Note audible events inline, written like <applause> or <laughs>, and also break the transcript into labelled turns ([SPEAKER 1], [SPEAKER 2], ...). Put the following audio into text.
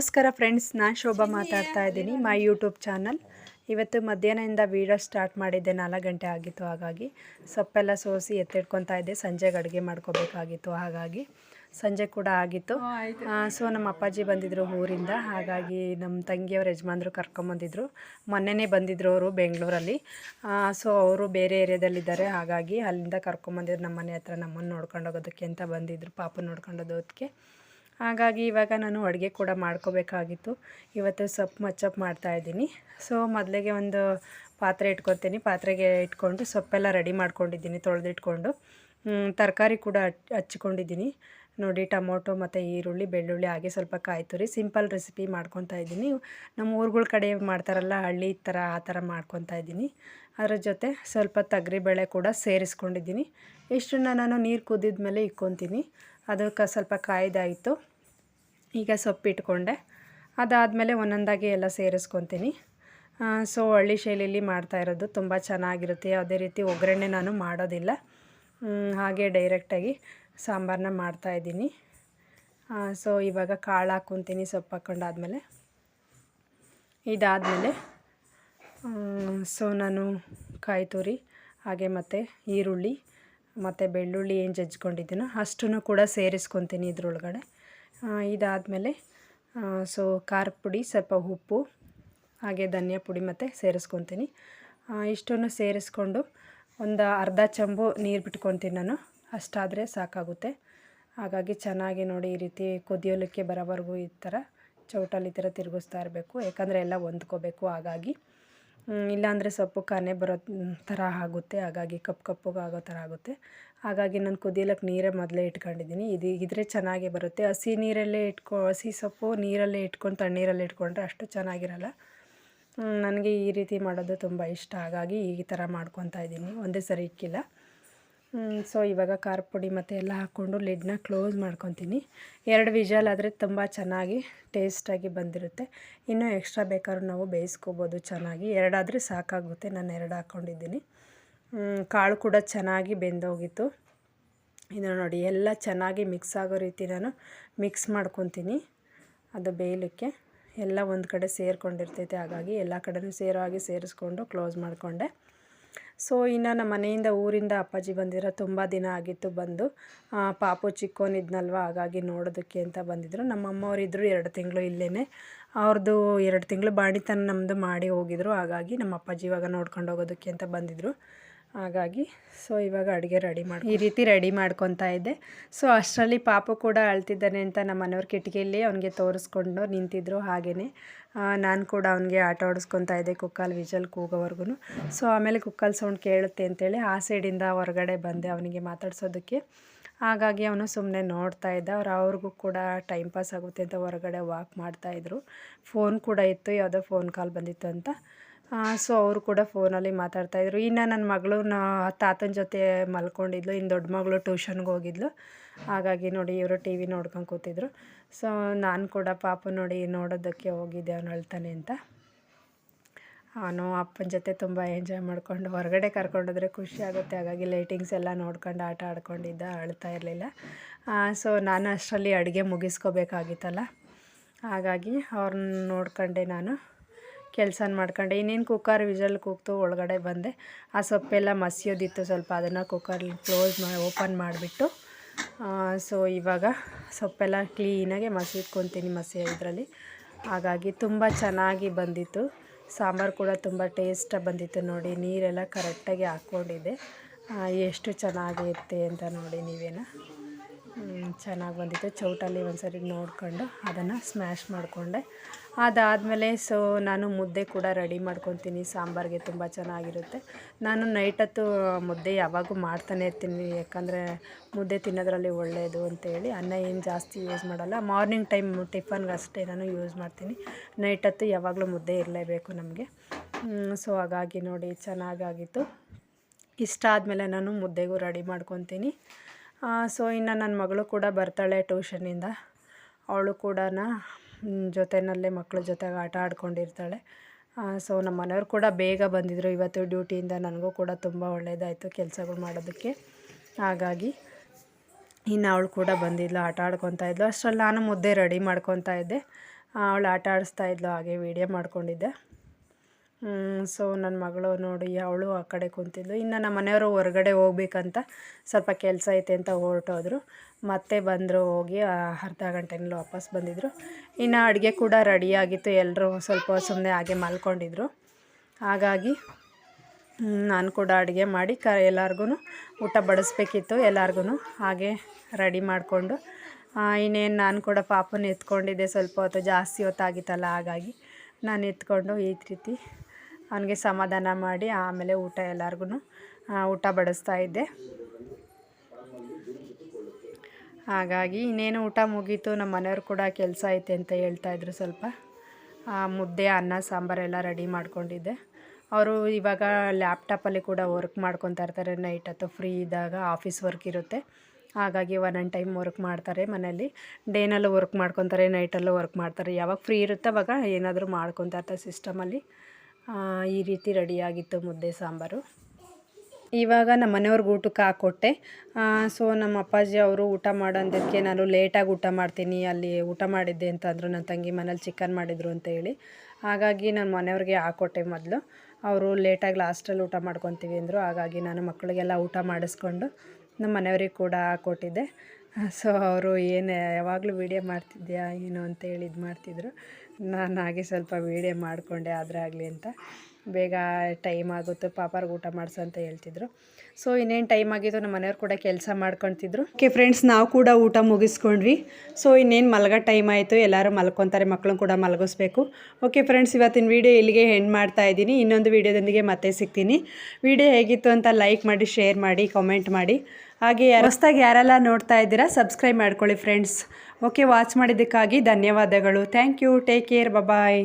[SPEAKER 1] ನಮಸ್ಕಾರ ಫ್ರೆಂಡ್ಸ್ ನಾನು ಶೋಭಾ ಮಾತಾಡ್ತಾ ಇದ್ದೀನಿ ಮೈ ಯೂಟ್ಯೂಬ್ ಚಾನಲ್. ಇವತ್ತು ಮಧ್ಯಾಹ್ನದಿಂದ ವೀಡಿಯೋ ಸ್ಟಾರ್ಟ್ ಮಾಡಿದ್ದೆ ನಾಲ್ಕು ಗಂಟೆ ಆಗಿತ್ತು ಹಾಗಾಗಿ. ಸೊಪ್ಪೆಲ್ಲ ಸೋಸಿ ಎತ್ತಿಡ್ಕೊತಾ ಇದ್ದೆ ಸಂಜೆಗೆ ಅಡುಗೆ ಮಾಡ್ಕೋಬೇಕಾಗಿತ್ತು ಹಾಗಾಗಿ. ಸಂಜೆ ಕೂಡ ಆಗಿತ್ತು. ಸೊ ನಮ್ಮ ಅಪ್ಪಾಜಿ ಬಂದಿದ್ದರು ಊರಿಂದ ಹಾಗಾಗಿ ನಮ್ಮ ತಂಗಿಯವ್ರ ಯಜಮಾನ್ರು ಕರ್ಕೊಂಬಂದಿದ್ರು. ಮೊನ್ನೆನೇ ಬಂದಿದ್ರು ಅವರು ಬೆಂಗಳೂರಲ್ಲಿ. ಸೊ ಅವರು ಬೇರೆ ಏರಿಯಾದಲ್ಲಿದ್ದಾರೆ ಹಾಗಾಗಿ ಅಲ್ಲಿಂದ ಕರ್ಕೊಂಬಂದಿದ್ರು ನಮ್ಮ ಮನೆ ಹತ್ರ ನಮ್ಮನ್ನು ನೋಡ್ಕೊಂಡು ಹೋಗೋದಕ್ಕೆ ಅಂತ ಬಂದಿದ್ರು ಪಾಪ ನೋಡ್ಕೊಂಡು ಹೋಗೋದಕ್ಕೆ ಹಾಗಾಗಿ ಇವಾಗ ನಾನು ಅಡುಗೆ ಕೂಡ ಮಾಡ್ಕೋಬೇಕಾಗಿತ್ತು. ಇವತ್ತು ಸೊಪ್ಪು ಮಚ್ಚಪ್ ಮಾಡ್ತಾಯಿದ್ದೀನಿ ಸೊ ಮೊದಲಿಗೆ ಒಂದು ಪಾತ್ರೆ ಇಟ್ಕೊತೀನಿ ಪಾತ್ರೆಗೆ ಇಟ್ಕೊಂಡು ಸೊಪ್ಪೆಲ್ಲ ರೆಡಿ ಮಾಡ್ಕೊಂಡಿದ್ದೀನಿ, ತೊಳೆದಿಟ್ಕೊಂಡು. ತರಕಾರಿ ಕೂಡ ಹಚ್ ಹಚ್ಕೊಂಡಿದ್ದೀನಿ ನೋಡಿ, ಟೊಮೊಟೊ ಮತ್ತು ಈರುಳ್ಳಿ, ಬೆಳ್ಳುಳ್ಳಿ ಹಾಗೆ ಸ್ವಲ್ಪ ಕಾಯಿ ತುರಿ, ಸಿಂಪಲ್ ರೆಸಿಪಿ ಮಾಡ್ಕೊತಾ ಇದ್ದೀನಿ. ನಮ್ಮ ಊರುಗಳ ಕಡೆ ಮಾಡ್ತಾರಲ್ಲ, ಹಳ್ಳಿ ಥರ ಆ ಥರ ಮಾಡ್ಕೊತಾ ಇದ್ದೀನಿ. ಅದರ ಜೊತೆ ಸ್ವಲ್ಪ ತೊಗರಿಬೇಳೆ ಕೂಡ ಸೇರಿಸ್ಕೊಂಡಿದ್ದೀನಿ. ಇಷ್ಟನ್ನು ನಾನು ನೀರು ಕುದಿದ ಮೇಲೆ ಇಕ್ಕೊತೀನಿ ಅದಕ್ಕೆ ಸ್ವಲ್ಪ ಕಾಯ್ದಾಯಿತು. ಈಗ ಸೊಪ್ಪು ಇಟ್ಕೊಂಡೆ. ಅದಾದಮೇಲೆ ಒಂದೊಂದಾಗಿ ಎಲ್ಲ ಸೇರಿಸ್ಕೊತೀನಿ. ಸೊ ಹಳ್ಳಿ ಶೈಲಿಯಲ್ಲಿ ಮಾಡ್ತಾ ಇರೋದು ತುಂಬ ಚೆನ್ನಾಗಿರುತ್ತೆ. ಯಾವುದೇ ರೀತಿ ಒಗ್ಗರಣೆ ನಾನು ಮಾಡೋದಿಲ್ಲ. ಹಾಗೆ ಡೈರೆಕ್ಟಾಗಿ ಸಾಂಬಾರನ್ನ ಮಾಡ್ತಾಯಿದ್ದೀನಿ ಸೊ ಇವಾಗ ಕಾಳು ಹಾಕ್ಕೊತೀನಿ ಸೊಪ್ಪು ಹಾಕ್ಕೊಂಡಾದಮೇಲೆ ಇದಾದಮೇಲೆ ಸೊ ನಾನು ಕಾಯಿ ತುರಿ, ಹಾಗೆ ಮತ್ತು ಈರುಳ್ಳಿ, ಮತ್ತು ಬೆಳ್ಳುಳ್ಳಿ ಏನು ಜಜ್ಕೊಂಡಿದ್ದೀನೋ ಅಷ್ಟನ್ನು ಕೂಡ ಸೇರಿಸ್ಕೊತೀನಿ ಇದ್ರೊಳಗಡೆ. ಇದಾದಮೇಲೆ ಸೊ ಖಾರ ಪುಡಿ, ಸ್ವಲ್ಪ ಉಪ್ಪು, ಹಾಗೆ ಧನಿಯಾ ಪುಡಿ ಮತ್ತು ಸೇರಿಸ್ಕೊತೀನಿ. ಇಷ್ಟನ್ನು ಸೇರಿಸ್ಕೊಂಡು ಒಂದು ಅರ್ಧ ಚಂಬು ನೀರು ಬಿಟ್ಕೊತೀನಿ ನಾನು. ಅಷ್ಟಾದರೆ ಸಾಕಾಗುತ್ತೆ. ಹಾಗಾಗಿ ಚೆನ್ನಾಗಿ ನೋಡಿ ಈ ರೀತಿ ಕುದಿಯೋಲಿಕ್ಕೆ ಬರೋವರೆಗೂ ಈ ಥರ ಚೌಟಲ್ಲಿ ಈ ಥರ ತಿರುಗಿಸ್ತಾ ಇರಬೇಕು. ಯಾಕಂದರೆ ಎಲ್ಲ ಹೊಂದ್ಕೋಬೇಕು ಹಾಗಾಗಿ. ಇಲ್ಲಾಂದರೆ ಸೊಪ್ಪು ಕಾನೆ ಬರೋ ಥರ ಆಗುತ್ತೆ. ಹಾಗಾಗಿ ಕಪ್ಪು ಆಗೋ ಥರ ಆಗುತ್ತೆ. ಹಾಗಾಗಿ ನಾನು ಕುದಿಯಲಕ್ಕೆ ನೀರೇ ಮೊದಲೇ ಇಟ್ಕೊಂಡಿದ್ದೀನಿ. ಇದು ಇದ್ರೆ ಚೆನ್ನಾಗಿ ಬರುತ್ತೆ. ಹಸಿ ನೀರಲ್ಲೇ ಇಟ್ಕೊ, ಹಸಿ ಸೊಪ್ಪು ನೀರಲ್ಲೇ ಇಟ್ಕೊಂಡು ತಣ್ಣೀರಲ್ಲೇ ಇಟ್ಕೊಂಡ್ರೆ ಅಷ್ಟು ಚೆನ್ನಾಗಿರಲ್ಲ. ನನಗೆ ಈ ರೀತಿ ಮಾಡೋದು ತುಂಬ ಇಷ್ಟ. ಹಾಗಾಗಿ ಈ ಥರ ಮಾಡ್ಕೊತಾ ಇದ್ದೀನಿ. ಒಂದೇ ಸರಿ ಇಕ್ಕಿಲ್ಲ. ಸೊ ಇವಾಗ ಖಾರ ಪುಡಿ ಮತ್ತು ಎಲ್ಲ ಹಾಕ್ಕೊಂಡು ಲಿಡ್ನ ಕ್ಲೋಸ್ ಮಾಡ್ಕೊತೀನಿ. ಎರಡು ವಿಜಲ್ ಆದರೆ ತುಂಬ ಚೆನ್ನಾಗಿ ಟೇಸ್ಟಾಗಿ ಬಂದಿರುತ್ತೆ. ಇನ್ನೂ ಎಕ್ಸ್ಟ್ರಾ ಬೇಕಾದ್ರೂ ನಾವು ಬೇಯಿಸ್ಕೋಬೋದು ಚೆನ್ನಾಗಿ. ಎರಡಾದರೆ ಸಾಕಾಗುತ್ತೆ. ನಾನು ಎರಡು ಹಾಕ್ಕೊಂಡಿದ್ದೀನಿ ಕಾಳು ಕೂಡ ಚೆನ್ನಾಗಿ ಬೆಂದೋಗಿತ್ತು. ಇದು ನೋಡಿ, ಎಲ್ಲ ಚೆನ್ನಾಗಿ ಮಿಕ್ಸ್ ಆಗೋ ರೀತಿ ನಾನು ಮಿಕ್ಸ್ ಮಾಡ್ಕೊತೀನಿ. ಅದು ಬೇಯಲಿಕ್ಕೆ. ಎಲ್ಲ ಒಂದು ಕಡೆ ಸೇರಿಕೊಂಡಿರ್ತೈತೆ, ಹಾಗಾಗಿ ಎಲ್ಲ ಕಡೆಯೂ ಸೇರೋ ಹಾಗೆ ಸೇರಿಸ್ಕೊಂಡು ಕ್ಲೋಸ್ ಮಾಡಿಕೊಂಡೆ. ಸೊ, ಇನ್ನು ನಮ್ಮ ಮನೆಯಿಂದ ಊರಿಂದ ಅಪ್ಪಾಜಿ ಬಂದಿರೋ ತುಂಬ ದಿನ ಆಗಿತ್ತು ಬಂದು. ಪಾಪು ಚಿಕ್ಕೋನಿದ್ನಲ್ವ ಹಾಗಾಗಿ ನೋಡೋದಕ್ಕೆ ಅಂತ ಬಂದಿದ್ದರು ನಮ್ಮ ಅಮ್ಮವರಿದ್ದರು ಎರಡು ತಿಂಗಳು ಇಲ್ಲೇ ಅವ್ರದ್ದು ಎರಡು ತಿಂಗಳು ಬಾಣಿತನ ನಮ್ಮದು ಮಾಡಿ ಹೋಗಿದ್ರು. ಹಾಗಾಗಿ ನಮ್ಮ ಅಪ್ಪಾಜಿ ಇವಾಗ ನೋಡ್ಕೊಂಡು ಹೋಗೋದಕ್ಕೆ ಅಂತ ಬಂದಿದ್ದರು ಹಾಗಾಗಿ ಸೊ ಇವಾಗ ಅಡುಗೆ ರೆಡಿ ಮಾಡಿ ಈ ರೀತಿ ರೆಡಿ ಮಾಡ್ಕೊತಾ ಇದ್ದೆ. ಸೊ ಅಷ್ಟರಲ್ಲಿ ಪಾಪು ಕೂಡ ಅಳ್ತಿದ್ದಾನೆ ಅಂತ ನಮ್ಮ ಮನೆಯವ್ರ ಕಿಟಕಿಯಲ್ಲಿ ಅವನಿಗೆ ತೋರಿಸ್ಕೊಂಡು ನಿಂತಿದ್ರು ಹಾಗೆಯೇ ನಾನು ಕೂಡ ಅವನಿಗೆ ಆಟ ಆಡಿಸ್ಕೊತಾ ಇದ್ದೆ ಕುಕ್ಕಲ್ ವಿಜಲ್ ಕೂಗೋವರೆಗೂ ಸೊ ಆಮೇಲೆ ಕುಕ್ಕಲ್ ಸೌಂಡ್ ಕೇಳುತ್ತೆ ಅಂತೇಳಿ ಆ ಸೈಡಿಂದ ಹೊರಗಡೆ ಬಂದೆ ಅವನಿಗೆ ಮಾತಾಡ್ಸೋದಕ್ಕೆ. ಹಾಗಾಗಿ ಅವನು ಸುಮ್ಮನೆ ನೋಡ್ತಾ ಇದ್ದ. ಅವ್ರು ಅವ್ರಿಗೂ ಕೂಡ ಟೈಮ್ ಪಾಸ್ ಆಗುತ್ತೆ ಅಂತ ಹೊರಗಡೆ ವಾಕ್ ಮಾಡ್ತಾಯಿದ್ರು ಫೋನ್ ಕೂಡ ಇತ್ತು, ಯಾವುದೋ ಫೋನ್ ಕಾಲ್ ಬಂದಿತ್ತು ಅಂತ. ಸೊ ಅವರು ಕೂಡ ಫೋನಲ್ಲಿ ಮಾತಾಡ್ತಾಯಿದ್ರು ಇನ್ನು ನನ್ನ ಮಗಳು ತಾತನ ಜೊತೆ ಮಲ್ಕೊಂಡಿದ್ಲು ಇನ್ನು ದೊಡ್ಡ ಮಗಳು ಟ್ಯೂಷನ್ಗೆ ಹೋಗಿದ್ಲು. ಹಾಗಾಗಿ ನೋಡಿ ಇವರು ಟಿ ವಿ ನೋಡ್ಕೊಂಡು ಕೂತಿದ್ರು. ಸೊ ನಾನು ಕೂಡ ಪಾಪ ನೋಡಿ ನೋಡೋದಕ್ಕೆ ಹೋಗಿದ್ದೆ ಅವನು ಹೇಳ್ತಾನೆ ಅಂತ. ಅವನು ಅಪ್ಪನ ಜೊತೆ ತುಂಬ ಎಂಜಾಯ್ ಮಾಡ್ಕೊಂಡು ಹೊರಗಡೆ ಕರ್ಕೊಂಡೋದ್ರೆ ಖುಷಿ ಆಗುತ್ತೆ. ಹಾಗಾಗಿ ಲೈಟಿಂಗ್ಸ್ ಎಲ್ಲ ನೋಡ್ಕೊಂಡು ಆಟ ಆಡ್ಕೊಂಡಿದ್ದ, ಅಳ್ತಾ ಇರಲಿಲ್ಲ. ಸೊ ನಾನು ಅಷ್ಟರಲ್ಲಿ ಅಡುಗೆ ಮುಗಿಸ್ಕೋಬೇಕಾಗಿತ್ತಲ್ಲ. ಹಾಗಾಗಿ ಅವ್ರನ್ನ ನೋಡ್ಕೊಂಡೆ ನಾನು. ಕೆಲಸ ಮಾಡ್ಕೊಂಡೆ. ಇನ್ನೇನು ಕುಕ್ಕರ್ ವಿಜಲ್ ಕೂಗ್ತು, ಒಳಗಡೆ ಬಂದೆ. ಆ ಸೊಪ್ಪೆಲ್ಲ ಮಸಿಯೋದಿತ್ತು ಸ್ವಲ್ಪ, ಅದನ್ನು ಕುಕ್ಕರ್ಲಿ ಕ್ಲೋಸ್ ಮಾಡಿ ಓಪನ್ ಮಾಡಿಬಿಟ್ಟು ಸೊ ಇವಾಗ ಸೊಪ್ಪೆಲ್ಲ ಕ್ಲೀನಾಗಿ ಮಸಿದ್ಕೊತೀನಿ ಮಸಿ ಇದರಲ್ಲಿ. ಹಾಗಾಗಿ ತುಂಬ ಚೆನ್ನಾಗಿ ಬಂದಿತ್ತು. ಸಾಂಬಾರು ಕೂಡ ತುಂಬ ಟೇಸ್ಟಾಗಿ ಬಂದಿತ್ತು ನೋಡಿ, ನೀರೆಲ್ಲ ಕರೆಕ್ಟಾಗಿ ಹಾಕ್ಕೊಂಡಿದ್ದೆ. ಎಷ್ಟು ಚೆನ್ನಾಗಿರುತ್ತೆ ಅಂತ ನೋಡಿ ನೀವೇನ. ಚೆನ್ನಾಗಿ ಬಂದಿತ್ತು. ಚೌಟಲ್ಲಿ ಒಂದು ಸರಿ ನೋಡಿಕೊಂಡು ಅದನ್ನು ಸ್ಮ್ಯಾಶ್ ಮಾಡಿಕೊಂಡೆ. ಅದಾದಮೇಲೆ ಸೊ ನಾನು ಮುದ್ದೆ ಕೂಡ ರೆಡಿ ಮಾಡ್ಕೊತೀನಿ. ಸಾಂಬಾರಿಗೆ ತುಂಬ ಚೆನ್ನಾಗಿರುತ್ತೆ. ನಾನು ನೈಟ್ ಹೊತ್ತು ಮುದ್ದೆ ಯಾವಾಗೂ ಮಾಡ್ತಾನೆ ಇರ್ತೀನಿ. ಯಾಕಂದರೆ ಮುದ್ದೆ ತಿನ್ನೋದ್ರಲ್ಲಿ ಒಳ್ಳೆಯದು ಅಂತೇಳಿ ಅನ್ನ ಏನು ಜಾಸ್ತಿ ಯೂಸ್ ಮಾಡಲ್ಲ. ಮಾರ್ನಿಂಗ್ ಟೈಮ್ ಟಿಫನ್ಗಷ್ಟೇ ನಾನು ಯೂಸ್ ಮಾಡ್ತೀನಿ. ನೈಟ್ ಹೊತ್ತು ಯಾವಾಗಲೂ ಮುದ್ದೆ ಇರಲೇಬೇಕು ನಮಗೆ. ಸೊ ಹಾಗಾಗಿ ನೋಡಿ ಚೆನ್ನಾಗಾಗಿತ್ತು. ಇಷ್ಟ ಆದಮೇಲೆ ನಾನು ಮುದ್ದೆಗೂ ರೆಡಿ ಮಾಡ್ಕೊತೀನಿ. ಸೊ ಇನ್ನು ನನ್ನ ಮಗಳು ಕೂಡ ಬರ್ತಾಳೆ ಟ್ಯೂಷನಿಂದ ಅವಳು ಕೂಡ ಜೊತೆಯಲ್ಲೇ ಮಕ್ಕಳ ಜೊತೆಗೆ ಆಟ ಆಡ್ಕೊಂಡಿರ್ತಾಳೆ. ಸೊ ನಮ್ಮ ಮನೆಯವ್ರು ಕೂಡ ಬೇಗ ಬಂದಿದ್ದರು ಇವತ್ತು ಡ್ಯೂಟಿಯಿಂದ ನನಗೂ ಕೂಡ ತುಂಬ ಒಳ್ಳೆಯದಾಯಿತು ಕೆಲಸಗಳು ಮಾಡೋದಕ್ಕೆ. ಹಾಗಾಗಿ ಇನ್ನು ಅವಳು ಕೂಡ ಬಂದಿದ್ಲು, ಆಟ ಆಡ್ಕೊತಾ ಇದ್ಲು. ಅಷ್ಟರಲ್ಲಿ ನಾನು ಮುದ್ದೆ ರೆಡಿ ಮಾಡ್ಕೊತಾ ಇದ್ದೆ. ಅವಳು ಆಟ ಆಡಿಸ್ತಾ ಇದ್ಲು, ಹಾಗೆ ವೀಡಿಯೋ ಮಾಡ್ಕೊಂಡಿದ್ದೆ. ಸೊ ನನ್ನ ಮಗಳು ನೋಡಿ, ಅವಳು ಆ ಕಡೆ ಕುಂತಿದ್ದು ಇನ್ನು ನಮ್ಮ ಮನೆಯವರು ಹೊರಗಡೆ ಹೋಗ್ಬೇಕಂತ ಸ್ವಲ್ಪ ಕೆಲಸ ಐತೆ ಅಂತ ಹೊರಟೋದ್ರು. ಮತ್ತೆ ಬಂದರು ಹೋಗಿ ಅರ್ಧ ಗಂಟೆನಲ್ಲಿ ವಾಪಸ್ ಬಂದಿದ್ದರು ಇನ್ನು ಅಡುಗೆ ಕೂಡ ರೆಡಿಯಾಗಿತ್ತು ಎಲ್ಲರೂ ಸ್ವಲ್ಪ ಸುಮ್ಮನೆ ಹಾಗೆ ಮಲ್ಕೊಂಡಿದ್ರು. ಹಾಗಾಗಿ ನಾನು ಕೂಡ ಅಡುಗೆ ಮಾಡಿ ಕ ಎಲ್ಲರಿಗೂ ಊಟ ಬಡಿಸ್ಬೇಕಿತ್ತು ಎಲ್ಲರಿಗೂ ಹಾಗೆ ರೆಡಿ ಮಾಡಿಕೊಂಡು. ಇನ್ನೇನು ನಾನು ಕೂಡ ಪಾಪನ ಎತ್ಕೊಂಡಿದ್ದೆ. ಸ್ವಲ್ಪ ಹೊತ್ತು ಜಾಸ್ತಿ ಹೊತ್ತಾಗಿತ್ತಲ್ಲ, ಹಾಗಾಗಿ ನಾನು ಎತ್ಕೊಂಡು ಈ ರೀತಿ ಅವನಿಗೆ ಸಮಾಧಾನ ಮಾಡಿ ಆಮೇಲೆ ಊಟ ಎಲ್ಲರಿಗೂ ಊಟ ಬಡಿಸ್ತಾ ಇದ್ದೆ. ಹಾಗಾಗಿ ಇನ್ನೇನು ಊಟ ಮುಗೀತು, ನಮ್ಮ ಮನೆಯವ್ರು ಕೂಡ ಕೆಲಸ ಐತೆ ಅಂತ ಹೇಳ್ತಾಯಿದ್ರು ಸ್ವಲ್ಪ. ಮುದ್ದೆ, ಅನ್ನ ಸಾಂಬಾರೆಲ್ಲ ರೆಡಿ ಮಾಡ್ಕೊಂಡಿದ್ದೆ. ಅವರು ಇವಾಗ ಲ್ಯಾಪ್ಟಾಪಲ್ಲಿ ಕೂಡ ವರ್ಕ್ ಮಾಡ್ಕೊತಾ ಇರ್ತಾರೆ, ನೈಟ್ ಅಥವಾ ಫ್ರೀ ಇದ್ದಾಗ ಆಫೀಸ್ ವರ್ಕ್ ಇರುತ್ತೆ. ಹಾಗಾಗಿ ಒಂದೊಂದು ಟೈಮ್ ವರ್ಕ್ ಮಾಡ್ತಾರೆ ಮನೆಯಲ್ಲಿ. ಡೇನಲ್ಲೂ ವರ್ಕ್ ಮಾಡ್ಕೊತಾರೆ, ನೈಟಲ್ಲೂ ವರ್ಕ್ ಮಾಡ್ತಾರೆ. ಯಾವಾಗ ಫ್ರೀ ಇರುತ್ತೆ ಅವಾಗ ಏನಾದರೂ ಮಾಡ್ಕೊತಾ ಇರ್ತಾರೆ ಸಿಸ್ಟಮಲ್ಲಿ. ಈ ರೀತಿ ರೆಡಿಯಾಗಿತ್ತು ಮುದ್ದೆ ಸಾಂಬಾರು. ಇವಾಗ ನಮ್ಮ ಮನೆಯವ್ರಿಗೆ ಊಟಕ್ಕೆ ಹಾಕ್ಕೊಟ್ಟೆ ಸೊ ನಮ್ಮ ಅಪ್ಪಾಜಿ ಅವರು ಊಟ ಮಾಡೋದಕ್ಕೆ ನಾನು ಲೇಟಾಗಿ ಊಟ ಮಾಡ್ತೀನಿ, ಅಲ್ಲಿ ಊಟ ಮಾಡಿದ್ದೆ ಅಂತಂದರು ನನ್ನ ತಂಗಿ ಮನೇಲಿ ಚಿಕನ್ ಮಾಡಿದರು ಅಂತ ಹೇಳಿ. ಹಾಗಾಗಿ ನಾನು ಮನೆಯವ್ರಿಗೆ ಹಾಕ್ಕೊಟ್ಟೆ ಮೊದಲು. ಅವರು ಲೇಟಾಗಿ ಲಾಸ್ಟಲ್ಲಿ ಊಟ ಮಾಡ್ಕೊತೀವಿ ಅಂದರು. ಹಾಗಾಗಿ ನಾನು ಮಕ್ಕಳಿಗೆಲ್ಲ ಊಟ ಮಾಡಿಸ್ಕೊಂಡು ನಮ್ಮ ಮನೆಯವ್ರಿಗೆ ಕೂಡ ಹಾಕ್ಕೊಟ್ಟಿದ್ದೆ ಸೊ <laughs> ಅವರು ಏನು ಯಾವಾಗಲೂ ವೀಡಿಯೋ ಮಾಡ್ತಿದ್ಯಾ, ಏನು ಅಂತ ಹೇಳಿ ಇದು ಮಾಡ್ತಿದ್ರು. ನಾನು ಹಾಗೆ ಸ್ವಲ್ಪ ವೀಡಿಯೋ ಮಾಡಿಕೊಂಡೆ ಆದ್ರಾಗಲಿ ಅಂತ. ಬೇಗ ಟೈಮ್ ಆಗುತ್ತೆ ಪಾಪರ್ಗೆ ಊಟ ಮಾಡಿಸು ಅಂತ ಹೇಳ್ತಿದ್ರು. ಸೊ ಇನ್ನೇನು ಟೈಮ್ ಆಗಿತ್ತು, ನಮ್ಮ ಮನೆಯವ್ರು ಕೂಡ ಕೆಲಸ ಮಾಡ್ಕೊತಿದ್ರು. ಓಕೆ ಫ್ರೆಂಡ್ಸ್ ನಾವು ಕೂಡ ಊಟ ಮುಗಿಸ್ಕೊಂಡ್ವಿ. ಸೊ ಇನ್ನೇನು ಮಲಗೋ ಟೈಮ್ ಆಯಿತು, ಎಲ್ಲರೂ ಮಲ್ಕೊತಾರೆ ಮಕ್ಕಳು ಕೂಡ ಮಲಗಿಸ್ಬೇಕು. ಓಕೆ ಫ್ರೆಂಡ್ಸ್ ಇವತ್ತಿನ ವೀಡಿಯೋ ಇಲ್ಲಿಗೆ ಹೆಣ್ಣು ಮಾಡ್ತಾ ಇದ್ದೀನಿ. ಇನ್ನೊಂದು ವೀಡಿಯೋದೊಂದಿಗೆ ಮತ್ತೆ ಸಿಗ್ತೀನಿ. ವೀಡಿಯೋ ಹೇಗಿತ್ತು ಅಂತ ಲೈಕ್ ಮಾಡಿ ಶೇರ್ ಮಾಡಿ ಕಾಮೆಂಟ್ ಮಾಡಿ. ಹಾಗೆ ಹೊಸ್ದಾಗಿ ಯಾರೆಲ್ಲ ನೋಡ್ತಾ ಇದ್ದೀರಾ ಸಬ್ಸ್ಕ್ರೈಬ್ ಮಾಡ್ಕೊಳ್ಳಿ ಫ್ರೆಂಡ್ಸ್ ಓಕೆ ವಾಚ್ ಮಾಡಿದ್ದಕ್ಕಾಗಿ ಧನ್ಯವಾದಗಳು. Thank you take care bye